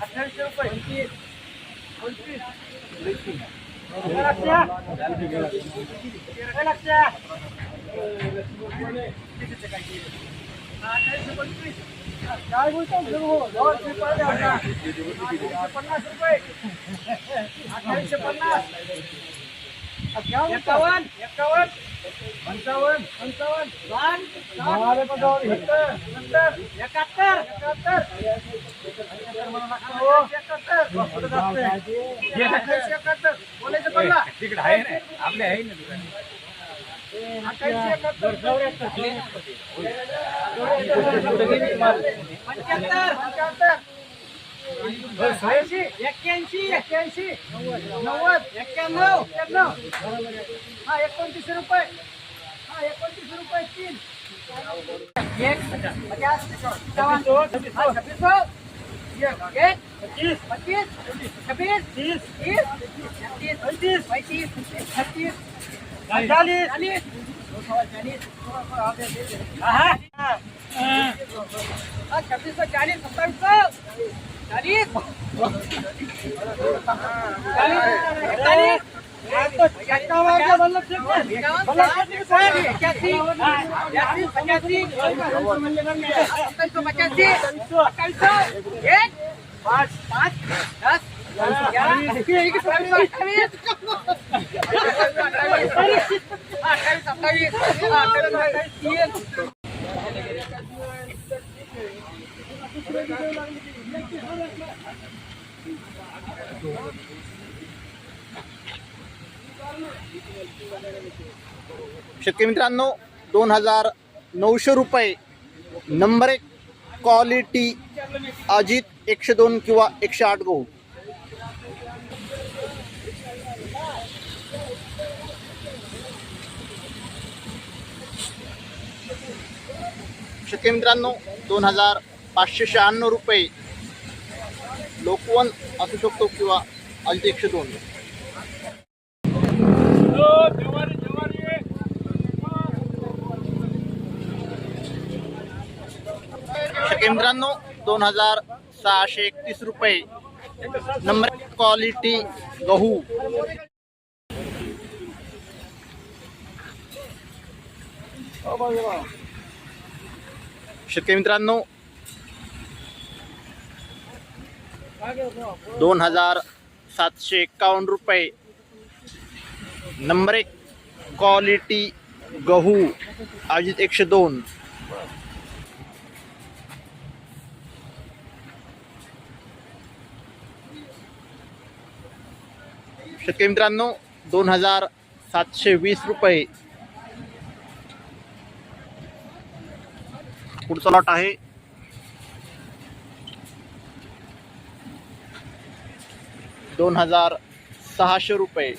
अठ्ठावीसशे रुपये पंचवीस. काय बोलतो पन्नास रुपये अठ्ठावीसशे पन्नास एकावन्न. एकावन्न. पंचावन्न. पंचावन्न. एकाहत्तर. एकाहत्तर. एकाहत्तर. एकाहत्तर. बोलायचं पडला? तिकडे आहे ना. आपले आहे ना पंच्याहत्तर. पंच्याहत्तर. એક્યાસી એક્યાસી નવ્વદ એક્યાણું એક્યાણું હા એકોણત્રીસ રૂપિયા હા એકોણત્રીસ રૂપિયા તીન એક પચાસ છવ્વીસો એક પચીસ પચીસ છવ્વીસ ત્રીસ ત્રીસ ત્રીસ પચીસ પચીસ છત્રીસ અડતાલીસ ચાલીસ છવ્વીસો ચાલીસ સત્તાવીસો ચાલીસ પચાસ પાંચ દસ शेतकरी मित्रांनो, दोन हज़ार नौशे रुपये नंबर एक क्वालिटी अजित एकशे दोन कि एकशे आठ गहू. शेतकरी मित्रांनो, दोन हज़ार पाचशे शहाण्णव रुपये लोकवन शकतो किंवा अजित एकशे दोन. शेतकरी मित्रांनो, दोन हज़ार सहाशे एकतीस रुपये नंबर क्वालिटी गहू. शेतकरी मित्रांनो दोन हजार सातशे एक्कावन्न रुपये. नंबर एक क्वालिटी गहू अजित एकशे दोन. शेतकरी मित्रांनो दोन हजार सातशे वीस रुपये पुढचा लॉट आहे. दोन हजार सहाशे रुपये.